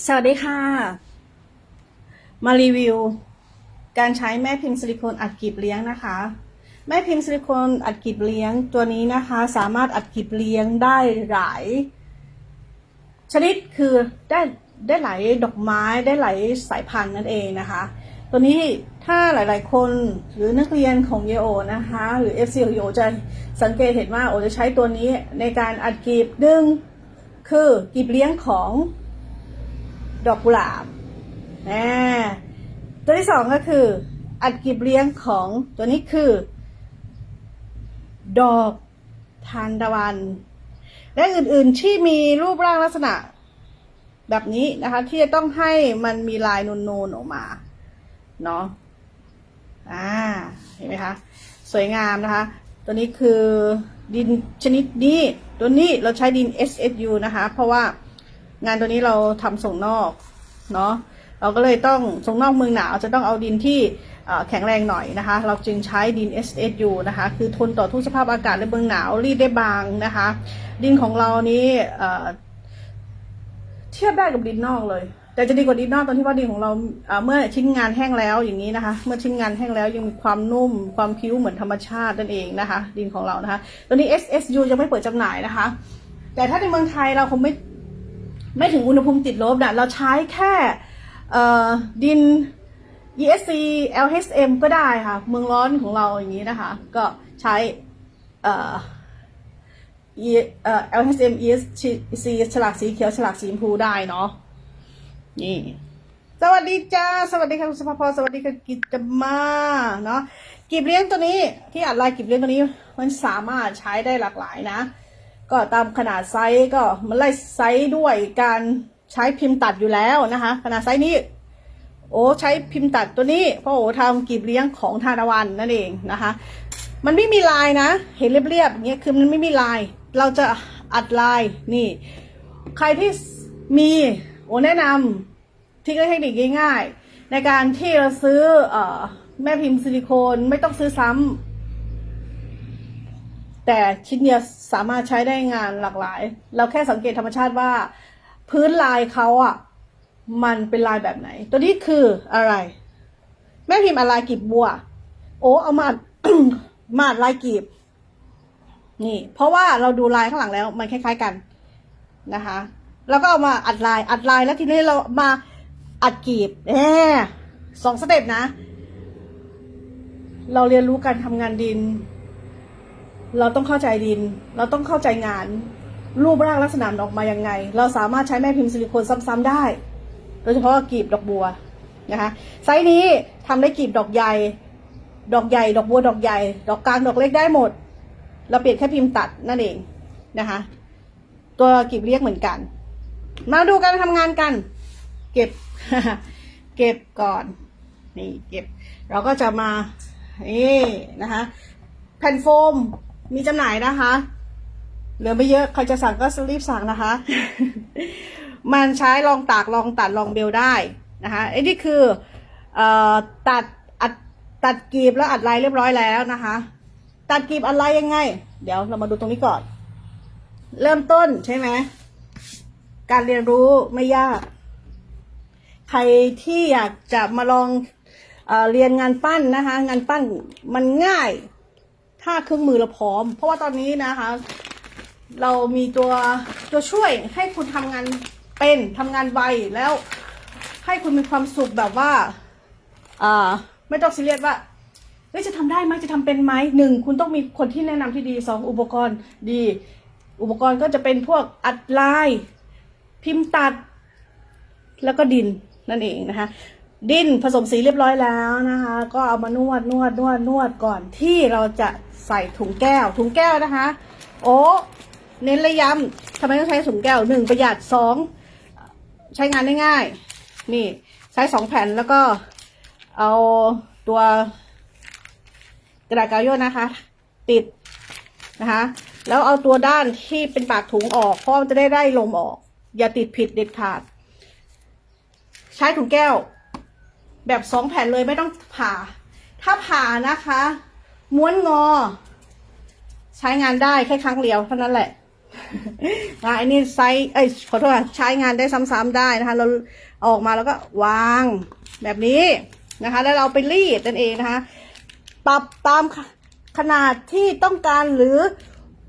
สวัสดีค่ะ มารีวิว การใช้แม่พิมพ์ซิลิโคนอัดกลีบเลี้ยงนะคะ แม่พิมพ์ซิลิโคนอัดกลีบเลี้ยงตัวนี้นะคะ สามารถอัดกลีบเลี้ยงได้หลาย ชนิดคือได้ได้หลายดอกไม้ได้หลายสายพันธุ์นั่นเองนะคะ ตัวนี้ถ้าหลาย ๆ คนหรือนักเรียนของเยโอนะคะ หรือ FC ของเยโอจะสังเกตเห็นว่าโอจะใช้ตัวนี้ในการอัดกลีบดึงคือกลีบเลี้ยงของ ดอกกุหลาบนะตัวที่สองก็คืออัดกลีบเลี้ยงของตัวนี้คือ ดอกทานตะวัน และอื่นๆที่มีรูปร่างลักษณะ แบบนี้นะคะ ที่จะต้องให้มันมีลายนูนๆออกมาเนาะอ่าเห็นไหมคะ สวยงามนะคะ ตัวนี้คือดินชนิดนี้ ตัวนี้เราใช้ดิน SSU นะคะ เพราะว่า งานตัวนี้เราทำส่งนอกเนาะเราก็เลยต้องส่งนอกเมืองหนาวจะต้องเอาดินที่แข็งแรงหน่อยนะคะ เราจึงใช้ดิน SSU นะคะ คือทนต่อทุกสภาพอากาศในเมืองหนาวรีดได้บางนะคะ ดินของเรานี้เทียบได้กับดินนอกเลย แต่จะดีกว่าดินนอกตอนที่ว่าดินของเราเมื่อชิ้นงานแห้งแล้วอย่างนี้นะคะ เมื่อชิ้นงานแห้งแล้วยังมีความนุ่ม ความผิวเหมือนธรรมชาตินั่นเองนะคะ ดินของเรานะคะ ตัวนี้ SSU ยังไม่เปิดจำหน่ายนะคะ แต่ถ้าในเมืองไทยเราคงไม่ ไม่ถึงอุณหภูมิติดลบนะเราใช้แค่ดิน ESC LHM ก็ได้ค่ะ เมืองร้อนของเราอย่างนี้นะคะ ก็ใช้ LHM ESC ฉลากสีเขียวฉลากสีชมพูได้เนาะนี่สวัสดีจ้า สวัสดีค่ะคุณสภาพรสวัสดีค่ะกิจมาเนาะกีบเลี้ยงตัวนี้ที่อัดลายกีบเลี้ยงตัวนี้มันสามารถใช้ได้หลากหลายนะ ก็ตามขนาดไซส์ก็มันไล่ไซส์ด้วยการใช้พิมพ์ตัดอยู่แล้วนะคะ ขนาดไซส์นี้ โอ้ใช้พิมพ์ตัดตัวนี้เพราะโอ้ทำกีบเลี้ยงของทานวันนั่นเองนะคะ มันไม่มีลายนะ เห็นเรียบๆอย่างเงี้ยคือมันไม่มีลาย เราจะอัดลายนี่ ใครที่มีโอ้แนะนำที่เทคนิคง่ายๆ ในการที่เราซื้อเอ่อแม่พิมพ์ซิลิโคนไม่ต้องซื้อซ้ำ แต่ชิ้นเดียวสามารถใช้ได้งานหลากหลาย เราแค่สังเกตธรรมชาติว่า พื้นลายเขาอะมันเป็นลายแบบไหน ตัวนี้คืออะไร แม่พิมพ์อะไรกีบบัว โอ้เอามามาดลายกีบ นี่ เพราะว่าเราดูลายข้างหลังแล้ว มันคล้ายๆกันนะคะ แล้วก็เอามาอัดลาย อัดลายแล้วทีนี้เรามาอัดกีบแหมสองสเต็ปนะ เราเรียนรู้การทำงานดิน เราต้องเข้าใจดิน เราต้องเข้าใจงาน รูปร่างลักษณะออกมายังไง เราสามารถใช้แม่พิมพ์ซิลิโคนซ้ำๆได้ โดยเฉพาะกีบดอกบัวนะคะไซส์นี้ทำได้กีบดอกใหญ่ ดอกใหญ่ ดอกบัวดอกใหญ่ ดอกกลางดอกเล็กได้หมด เราเปลี่ยนแค่พิมพ์ตัดนั่นเองนะคะ ตัวกีบเรียกเหมือนกัน มาดูการทำงานกัน เก็บ เก็บก่อน นี่เก็บ เราก็จะมานี่นะคะแผ่นโฟม มีจำหน่ายนะคะ เหลือไม่เยอะ ใครจะสั่งก็รีบสั่งนะคะ มันใช้ลองตากลองตัดลองเบลได้นะคะไอ้นี่คือเอ่อตัดอัดตัดกรีบแล้วอัดลายเรียบร้อยแล้วนะคะ ตัดกรีบอัดลายยังไง เดี๋ยวเรามาดูตรงนี้ก่อน เริ่มต้นใช่ไหมการเรียนรู้ไม่ยาก ใครที่อยากจะมาลองเออเรียนงานปั้นนะคะ งานปั้นมันง่าย ถ้าเครื่องมือเราพร้อม เพราะว่าตอนนี้นะคะ เรามีตัวตัวช่วยให้คุณทำงานเป็นทำงานไวแล้วให้คุณมีความสุขแบบว่าอ่าไม่ต้องซีเรียสว่าเฮ้ยจะทำได้ไหมจะทำเป็นไหมหนึ่งคุณต้องมีคนที่แนะนำที่ดีสองอุปกรณ์ดี อุปกรณ์ก็จะเป็นพวกอัดลาย พิมพ์ตัด แล้วก็ดินนั่นเองนะคะ ดินผสมสีเรียบร้อยแล้วนะคะ ก็เอามานวดนวดนวดนวดก่อนที่เราจะ ใส่ถุงแก้ว ถุงแก้วนะคะ โอ้เน้นระย้ำทำไมต้องใช้ถุงแก้วหนึ่งประหยัดสองใช้งานได้ง่าย นี่ใช้สองแผ่นแล้วก็เอาตัวกระดาษกาวโยนนะคะ ติดนะคะ แล้วเอาตัวด้านที่เป็นปากถุงออกเพราะมันจะได้ได้ลมออก อย่าติดผิดเด็ดขาด ใช้ถุงแก้ว แบบสองแผ่นเลยไม่ต้องผ่า ถ้าผ่านะคะ ม้วนงอ ใช้งานได้แค่ครั้งเดียวเท่านั้นแหละนะอันนี้ไซส์เอ้ยขอโทษใช้งานได้ซ้ำๆได้นะคะ เราออกมาแล้วก็วางแบบนี้นะคะ แล้วเราไปรีดนั่นเองนะคะ ปรับตามขนาดที่ต้องการหรือ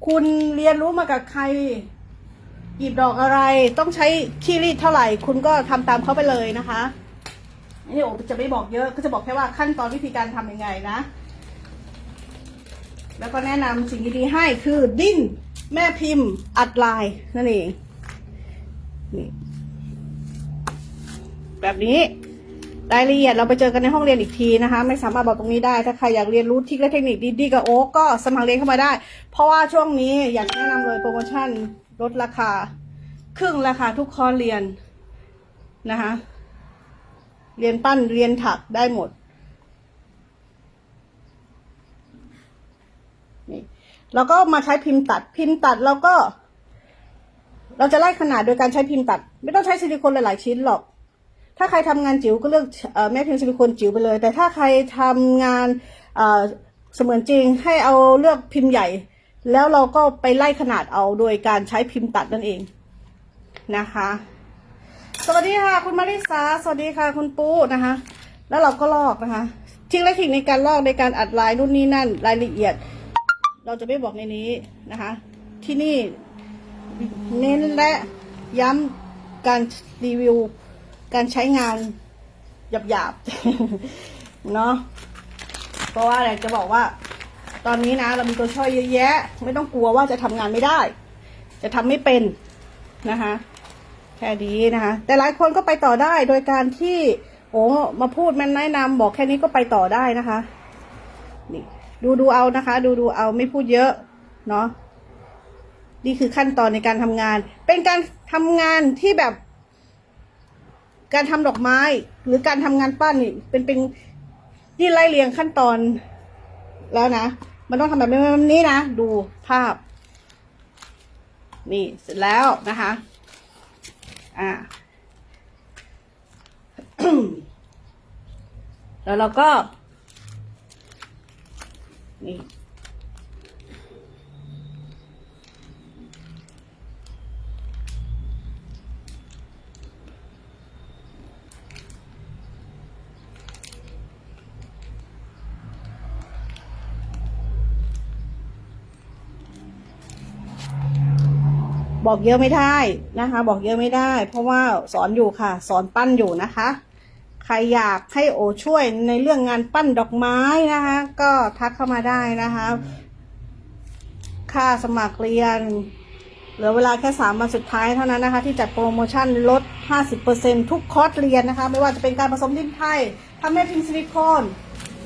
คุณเรียนรู้มากับใครหยิบดอกอะไรต้องใช้ขี้รีดเท่าไหร่ คุณก็ทำตามเขาไปเลยนะคะอันนี่โอจะไม่บอกเยอะก็จะบอกแค่ว่าขั้นตอนวิธีการทำยังไงนะ แล้วก็แนะนำสิ่งดีๆให้คือดิ้นแม่พิมพ์อัดลายนั่นเองนี่แบบนี้รายละเอียดเราไปเจอกันในห้องเรียนอีกทีนะคะ ไม่สามารถบอกตรงนี้ได้ ถ้าใครอยากเรียนรู้ทิคและเทคนิคดีๆกับโอ๊กก็สมัครเรียนเข้ามาได้ เพราะว่าช่วงนี้อยากแนะนำเลยโปรโมชั่นลดราคา ครึ่งราคาทุกคอร์สเรียนนะคะ เรียนปั้นเรียนถักได้หมด นี่ แล้วก็มาใช้พิมพ์ตัด พิมพ์ตัดแล้วก็ เราจะไล่ขนาดโดยการใช้พิมพ์ตัด ไม่ต้องใช้ซิลิโคนหลาย ๆ ชิ้นหรอก ถ้าใครทำงานจิ๋วก็เลือกเอ่อแม่พิมพ์ซิลิโคนจิ๋วไปเลย แต่ถ้าใครทำงานเอ่อเสมือนจริงให้เอาเลือกพิมพ์ใหญ่ แล้วเราก็ไปไล่ขนาดเอาโดยการใช้พิมพ์ตัดนั่นเองนะคะ สวัสดีค่ะคุณมาริสาสวัสดีค่ะคุณปูนะคะ แล้วเราก็ลอกนะคะทิ้งและทิ้งในการลอกในการอัดลายนู่นนี่นั่นรายละเอียด เราจะไม่บอกในนี้นะคะ ที่นี่เน้นและย้ำการรีวิว การใช้งานหยาบๆเนาะเพราะว่าอยากจะบอกว่า ตอนนี้นะ เรามีตัวช่วยเยอะแยะ ไม่ต้องกลัวว่าจะทำงานไม่ได้ จะทำไม่เป็นนะคะแค่นี้นะคะ แต่หลายคนก็ไปต่อได้โดยการที่ โอ้มาพูดมันแนะนำบอกแค่นี้ก็ไปต่อได้นะคะ นี่ ดูดูเอานะคะ ดูดูเอาไม่พูดเยอะ เนาะนี่คือขั้นตอนในการทำงาน เป็นการทำงานที่แบบ การทำดอกไม้ หรือการทำงานปั้นนี่เป็นเป็นนี่ไล่เรียงขั้นตอนแล้วนะ มันต้องทำแบบนี้นะ ดูภาพ นี่เสร็จแล้วนะคะ อ่าแล้วเราก็ นี่บอกเยอะไม่ได้นะคะ บอกเยอะไม่ได้ เพราะว่าสอนอยู่ค่ะ สอนปั้นอยู่นะคะ ใครอยากให้โอช่วยในเรื่องงานปั้นดอกไม้นะคะ ก็ทักเข้ามาได้นะคะ ค่าสมัครเรียน เหลือเวลาแค่สามวันสุดท้ายเท่านั้นนะคะ ที่จัดโปรโมชั่นลด 50%ทุกคอร์สเรียนนะคะ ไม่ว่าจะเป็นการผสมดินไทยทำแม่พิมพ์ซิลิโคน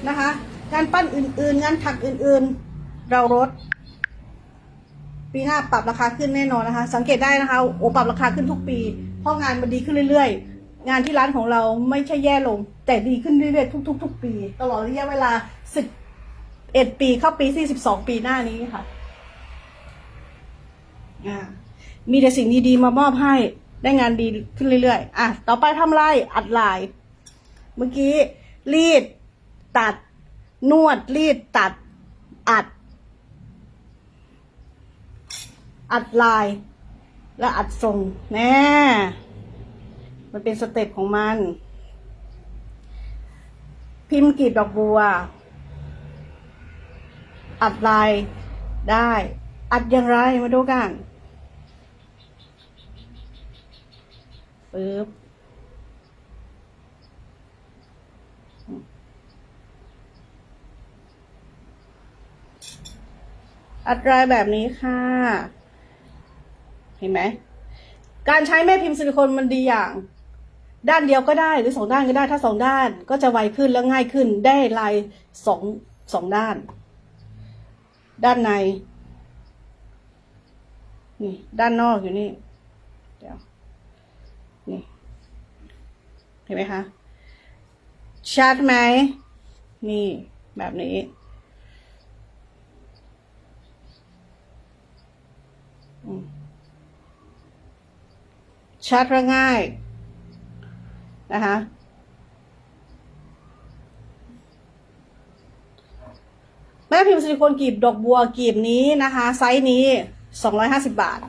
นะคะงานปั้นอื่นๆ งานถักอื่นๆ เราลดปีหน้าปรับราคาขึ้นแน่นอนนะคะ สังเกตได้นะคะ โอปรับราคาขึ้นทุกปี เพราะงานมันดีขึ้นเรื่อยๆ งานที่ร้านของเราไม่ใช่แย่ลง แต่ดีขึ้นเรื่อยๆทุกๆทุกปี ตลอดระยะเวลาสิบเอ็ดปีเข้าปีที่สิบสองปีหน้านี้ค่ะอ่ามีแต่สิ่งดีๆมามอบให้ได้งานดีขึ้นเรื่อยๆ อะ ต่อไปทำไรอัดลาย เมื่อกี้ รีด ตัด นวด รีด ตัด อัด อัดลาย และอัดทรงแน่ มันเป็นสเต็ปของมัน พิมพ์กรีบดอกบัว อัดลายได้ อัดอย่างไรมาดูกันปึ๊บอัดลายแบบนี้ค่ะ เห็นไหม การใช้แม่พิมพ์ซิลิโคนมันดีอย่าง ด้านเดียวก็ได้หรือสองด้านก็ได้ถ้าสองด้านก็จะไวขึ้นแล้วง่ายขึ้นได้ลายสองสองด้าน ด้านในนี่ด้านนอกอยู่นี่เดี๋ยวนี่เห็นไหมคะชัดไหมนี่แบบนี้ชัดและง่าย นะคะแม่พิมพ์ซิลิโคนกีบดอกบัวกีบนี้นะคะ ไซส์นี้250บาท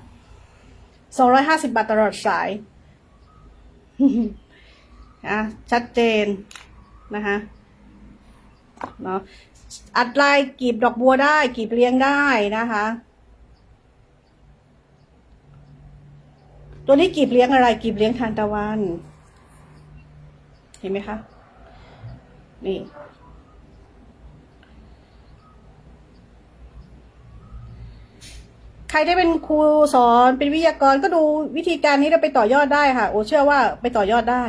สองร้อยห้าสิบาทตลอดสายอะชัดเจนนะคะเนาะอัดลายกีบดอกบัวได้กีบเลี้ยงได้นะคะ ตัวนี้กีบเลี้ยงอะไรกีบเลี้ยงทานตะวัน เห็นไหมคะ นี่ ใครได้เป็นครูสอนเป็นวิทยากรก็ดูวิธีการนี้เราไปต่อยอดได้ค่ะ โอเชื่อว่าไปต่อยอดได้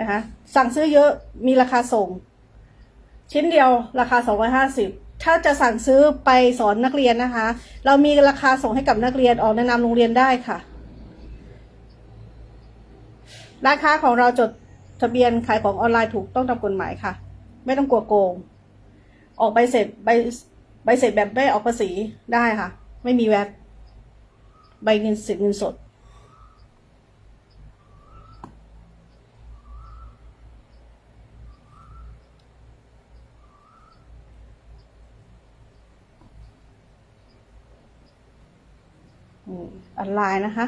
นะคะ สั่งซื้อเยอะมีราคาส่ง ชิ้นเดียวราคา 250ถ้าจะสั่งซื้อไปสอนนักเรียนนะคะ เรามีราคาส่งให้กับนักเรียนออกในะนามโรงเรียนได้ค่ะ ราคาของเราจด ทะเบียนขายของออนไลน์ถูกต้องตามกฎหมายค่ะ ไม่ต้องกลัวโกง ออกใบเสร็จใบใบเสร็จแบบไม่ออกภาษีได้ค่ะ ไม่มีแวตใบเงินสิทธิ์เงินสด ออนไลน์นะคะ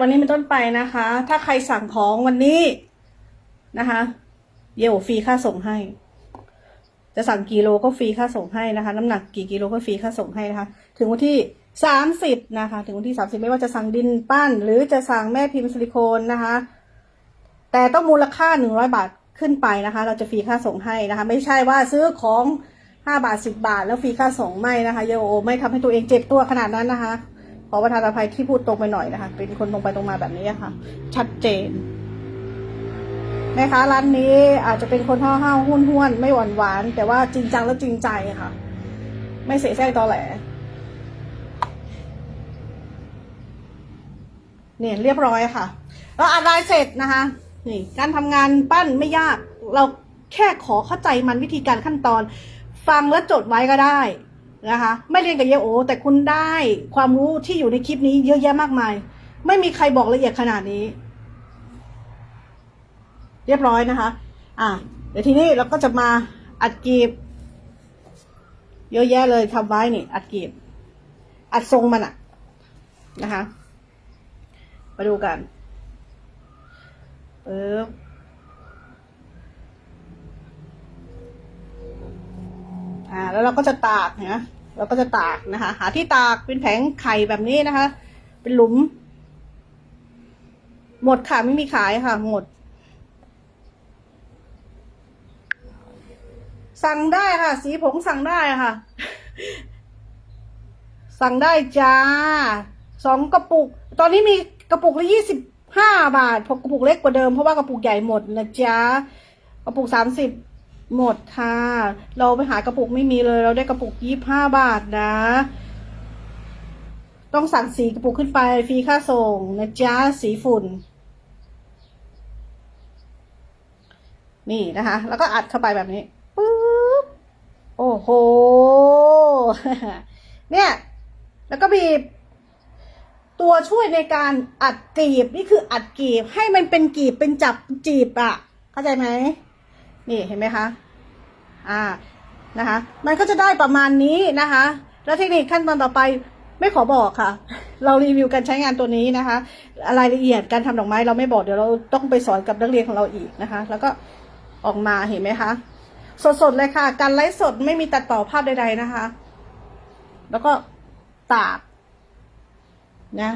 วันนี้เป็นต้นไปนะคะ ถ้าใครสั่งของวันนี้นะคะ เยวฟรีค่าส่งให้ จะสั่งกิโลก็ฟรีค่าส่งให้นะคะ น้ำหนักกี่กิโลก็ฟรีค่าส่งให้นะคะ ถึงวันที่สามสิบนะคะ ถึงวันที่สามสิบไม่ว่าจะสั่งดินปั้น หรือจะสั่งแม่พิมพ์ซิลิโคนนะคะ แต่ต้องมูลค่าหนึ่งร้อยบาทขึ้นไปนะคะ เราจะฟรีค่าส่งให้นะคะ ไม่ใช่ว่าซื้อของห้าบาทสิบบาท แล้วฟรีค่าส่งไม่นะคะโยโอไม่ทำให้ตัวเองเจ็บตัวขนาดนั้นนะคะ ขอประทานอภัยที่พูดตรงไปหน่อยนะคะ เป็นคนตรงไปตรงมาแบบนี้ค่ะ ชัดเจนแม่ค้าร้านนี้อาจจะเป็นคนห้าวห้าวห้วนห้วนไม่หวานหวาน แต่ว่าจริงจังและจริงใจค่ะ ไม่เสแสร้งตอแหลเนี่ยเรียบร้อยค่ะแล้วอัดลายเสร็จนะคะ นี่ การทำงานปั้นไม่ยาก เราแค่ขอเข้าใจมันวิธีการขั้นตอน ฟังแล้วจดไว้ก็ได้ นะคะไม่เรียนกับเยโอ แต่คุณได้ความรู้ที่อยู่ในคลิปนี้เยอะแยะมากมาย ไม่มีใครบอกละเอียดขนาดนี้ เรียบร้อยนะคะ อะเดี๋ยวทีนี้เราก็จะมาอัดกีบ เยอะแยะเลยทำไว้นี่ อัดกีบ อัดทรงมันอะนะคะ มาดูกันปึ๊บอ่่าแล้วเราก็จะตากนะเราก็จะตากนะคะ หาที่ตากเป็นแผงไข่แบบนี้นะคะ เป็นหลุม หมดค่ะไม่มีขายค่ะ หมด สั่งได้ค่ะ สีผงสั่งได้ค่ะ สั่งได้จ้าสองกระปุก ตอนนี้มีกระปุกละยี่สิบห้าบาทพกระปุกเล็กกว่าเดิมเพราะว่ากระปุกใหญ่หมดนะจ๊ะกระปุกสามสิบ หมดค่ะ เราไปหากระปุกไม่มีเลย เราได้กระปุกยี่ห้าบาทนะ ต้องสั่งสีกระปุกขึ้นไปฟรีค่าส่งนะจ๊ะสีฝุ่น นี่นะคะ แล้วก็อัดเข้าไปแบบนี้ปึ๊บโอ้โห เนี่ย แล้วก็บีบ ตัวช่วยในการอัดกรีบ นี่คืออัดกรีบให้มันเป็นกรีบเป็นจับจีบอะเข้าใจไหม นี่เห็นไหมคะอ่านะคะ มันก็จะได้ประมาณนี้นะคะ แล้วเทคนิคขั้นตอนต่อไปไม่ขอบอกค่ะ เรารีวิวการใช้งานตัวนี้นะคะรายละเอียดการทำดอกไม้เราไม่บอกเดี๋ยวเราต้องไปสอนกับนักเรียนของเราอีกนะคะ แล้วก็ออกมาเห็นไหมคะ สดๆเลยค่ะ การไลฟ์สดไม่มีตัดต่อภาพใดๆนะคะ แล้วก็ตากนะ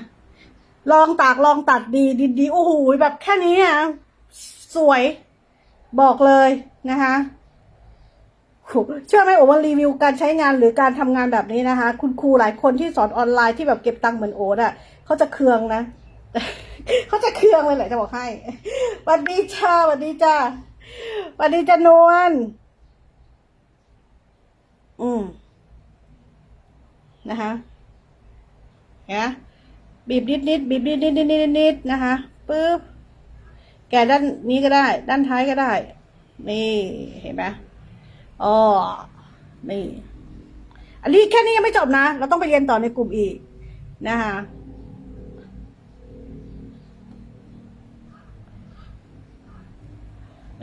ลองตากลองตัดดีดีดีโอ้โหแบบแค่นี้อะสวย บอกเลยนะคะเชื่อไหมโอว่ารีวิวการใช้งานหรือการทำงานแบบนี้นะคะ คุณครูหลายคนที่สอนออนไลน์ที่แบบเก็บตังค์เหมือนโอ๊ตอะเขาจะเคืองนะเขาจะเคืองเลยแหละจะบอกให้วัสดีจ้าวัสดีจ้าวัสดีจ้านวลอืมนะคะเห็นไหมบีบนิดนิดบีบนิดนิดนิดนิดนิดนะคะปึ๊บ แกะด้านนี้ก็ได้ ด้านท้ายก็ได้ นี่เห็นไหมอ๋อนี่ อันนี้แค่นี้ยังไม่จบนะ เราต้องไปเรียนต่อในกลุ่มอีกนะคะ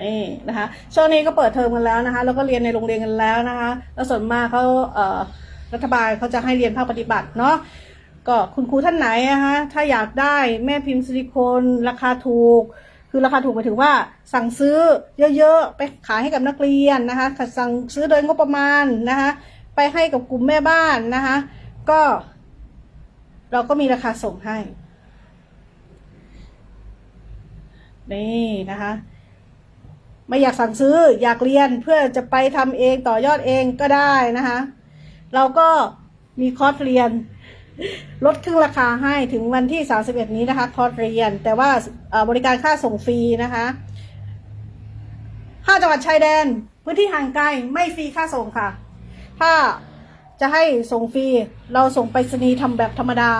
นี่นะคะช่วงนี้ก็เปิดเทอมกันแล้วนะคะ แล้วก็เรียนในโรงเรียนกันแล้วนะคะ แล้วส่วนมากเขาเอ่อรัฐบาลเขาจะให้เรียนภาคปฏิบัติเนาะก็คุณครูท่านไหนนะคะถ้าอยากได้แม่พิมพ์ซิลิโคนราคาถูก คือราคาถูกหมายถึงว่าสั่งซื้อเยอะๆ ไปขายให้กับนักเรียนนะคะ สั่งซื้อโดยงบประมาณนะคะ ไปให้กับกลุ่มแม่บ้านนะคะ ก็ เราก็มีราคาส่งให้ นี่นะคะ ไม่อยากสั่งซื้ออยากเรียนเพื่อจะไปทำเองต่อยอดเองก็ได้นะคะ เราก็มีคอร์สเรียน ลดครึ่งราคาให้ถึงวันที่ 31 นี้นะคะ คอร์สเรียน แต่ว่าบริการค่าส่งฟรีนะคะห้าจังหวัดชายแดน พื้นที่ห่างไกลไม่ฟรีค่าส่งค่ะ ถ้าจะให้ส่งฟรี เราส่งไปรษณีย์ทำแบบธรรมดา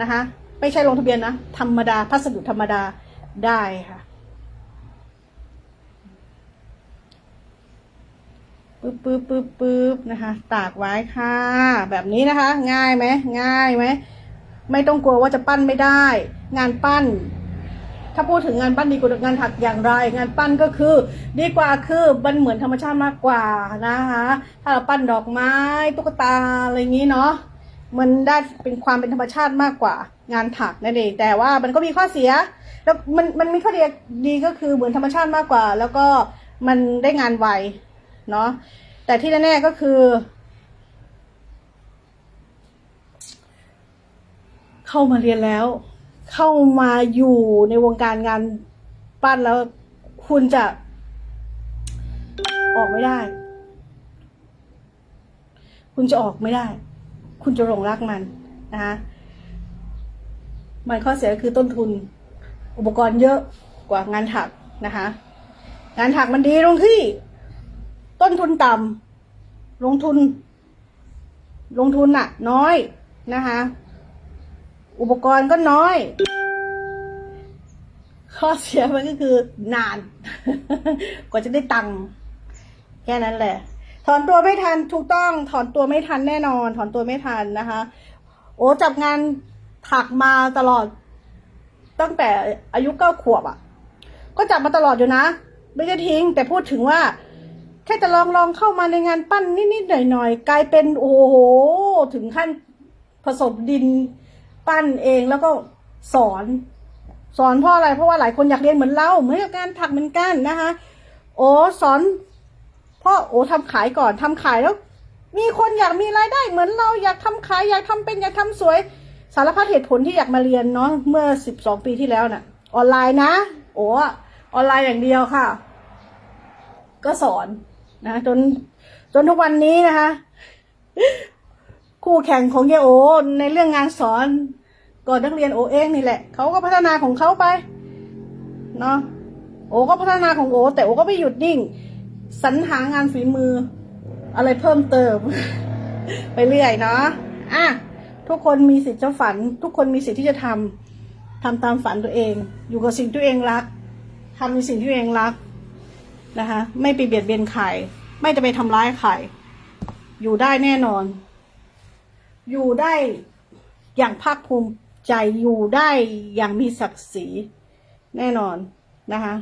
นะคะ ไม่ใช่ลงทะเบียนนะ ธรรมดา พัสดุธรรมดาได้ค่ะ ปึ๊บปึ๊บปึ๊บปึ๊บนะคะ ตากไว้ค่ะ แบบนี้นะคะ ง่ายไหมง่ายไหมไม่ต้องกลัวว่าจะปั้นไม่ได้ งานปั้น ถ้าพูดถึงงานปั้นดีกว่างานถักอย่างไร งานปั้นก็คือ ดีกว่าคือมันเหมือนธรรมชาติมากกว่านะคะ ถ้าเราปั้นดอกไม้ตุ๊กตาอะไรอย่างนี้เนาะมันได้เป็นความเป็นธรรมชาติมากกว่า งานถักนั่นเองแต่ว่ามันก็มีข้อเสีย แล้วมันมันมีข้อดีดีก็คือเหมือนธรรมชาติมากกว่า แล้วก็มันได้งานไว เนาะแต่ที่แน่ๆก็คือ เข้ามาเรียนแล้ว เข้ามาอยู่ในวงการงานปั้นแล้ว คุณจะ ออกไม่ได้ คุณจะออกไม่ได้ คุณจะหลงรักมันนะคะมันข้อเสียคือต้นทุนอุปกรณ์เยอะกว่างานถักนะคะ งานถักมันดีตรงที่ ต้นทุนต่ำลงทุน ลงทุนน่ะน้อยนะคะ อุปกรณ์ก็น้อย ข้อเสียมันก็คือนาน กว่าจะได้ตังค์แค่นั้นแหละ ถอนตัวไม่ทันถูกต้อง ถอนตัวไม่ทันแน่นอน ถอนตัวไม่ทันนะคะ โอ้จับงานถักมาตลอด ตั้งแต่อายุเก้าขวบอะ่ะ ก็จับมาตลอดอยู่นะ ไม่ได้ทิ้ง แต่พูดถึงว่า แค่จะลองลองเข้ามาในงานปั้นนิดๆหน่อยๆกลายเป็นโอ้โห ถึงขั้นผสมดินปั้นเองแล้วก็สอน สอนเพราะอะไรเพราะว่าหลายคนอยากเรียนเหมือนเราเหมือนกับการถักเหมือนกันนะคะโอ้สอนเพราะโอ้ทำขายก่อนทำขายแล้ว มีคนอยากมีรายได้เหมือนเราอยากทำขายอยากทำเป็นอยากทำสวย สารพัดเหตุผลที่อยากมาเรียนเนาะเมื่อสิบสองปีที่แล้วน่ะ ออนไลน์นะ โอ้ออนไลน์อย่างเดียวค่ะ ก็สอน นะจนจนทุกวันนี้นะคะ คู่แข่งของเยโอ ในเรื่องงานสอนก็นักเรียนโอเองนี่แหละเขาก็พัฒนาของเขาไปเนาะโอก็พัฒนาของโอ แต่โอก็ไม่หยุดนิ่งสรรหางานฝีมือ อะไรเพิ่มเติม ไปเรื่อยเนาะอะทุกคนมีสิทธิ์จะฝัน ทุกคนมีสิทธิ์ที่จะทำทำตามฝันตัวเอง อยู่กับสิ่งที่ตัวเองรักทำในสิ่งที่ตัวเองรัก นะคะ ไม่ไปเบียดเบียนใครไม่จะไปทำร้ายใครอยู่ได้แน่นอน อยู่ได้อย่างภาคภูมิใจอยู่ได้อย่างมีศักดิ์ศรีแน่นอนนะคะ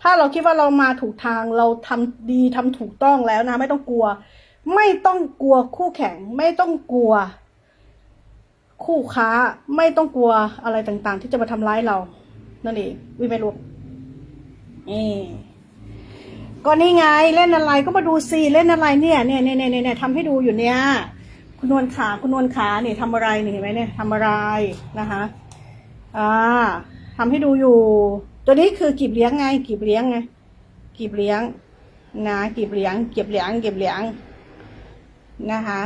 ถ้าเราคิดว่าเรามาถูกทางเราทำดีทำถูกต้องแล้วนะ ไม่ต้องกลัว ไม่ต้องกลัวคู่แข่ง ไม่ต้องกลัว คู่ค้า ไม่ต้องกลัวอะไรต่างๆ ที่จะมาทำร้ายเรา นั่นเองวิไม่รู้ นี่ก็นี่ไงเล่นอะไรก็มาดูสิเล่นอะไรเนี่ยเนี่ยเนี่ยเนี่ยเนี่ยทำให้ดูอยู่เนี่ยคุณนวลขาคุณนวลขาเนี่ยทำอะไรนี่เห็นไหมเนี่ยทำอะไรนะคะอ่าทำให้ดูอยู่ ตัวนี้คือกีบเลี้ยงไงกีบเลี้ยงไงกีบเลี้ยงนะกีบเลี้ยงเก็บเลี้ยงเก็บเลี้ยงนะคะ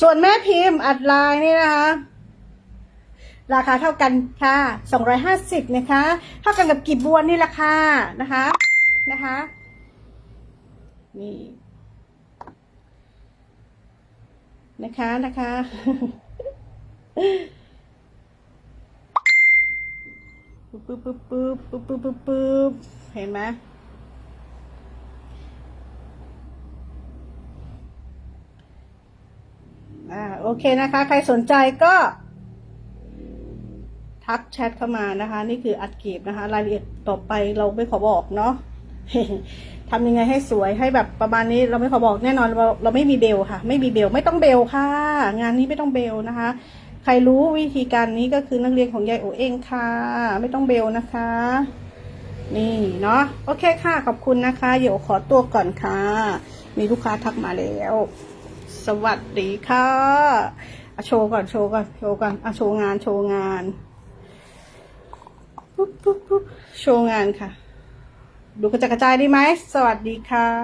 ส่วนแม่พิมพ์อัดลายนี่นะคะ ราคาเท่ากันค่ะ 250 นะคะ เท่ากันกับกีบบัวนี่ราคานะคะ นะคะ นี่ นะคะนะคะ ปึ๊บปึ๊บปึ๊บปึ๊บปึ๊บปึ๊บปึ๊บปึ๊บเห็นไหมอ่า โอเคนะคะ ใครสนใจก็ ทักแชทเข้ามานะคะ นี่คืออัดเกีบนะคะ รายละเอียดต่อไปเราไม่ขอบอกเนาะทำยังไงให้สวยให้แบบประมาณนี้เราไม่ขอบอกแน่นอนเราเราไม่มีเบลค่ะ ไม่มีเบลไม่ต้องเบลค่ะ งานนี้ไม่ต้องเบลนะคะ ใครรู้วิธีการนี้ก็คือนักเรียนของยายโอเองค่ะ ไม่ต้องเบลนะคะ นี่เนาะโอเคค่ะขอบคุณนะคะเดี๋ยวขอตัวก่อนค่ะ มีลูกค้าทักมาแล้ว สวัสดีค่ะโชว์ก่อนโชว์ก่อนโชว์ก่อนอโชว์งานโชว์งาน ปุ๊บปุ๊บปุ๊บโชว์งานค่ะ ดูกระจายกระจายดีไหม สวัสดีค่ะ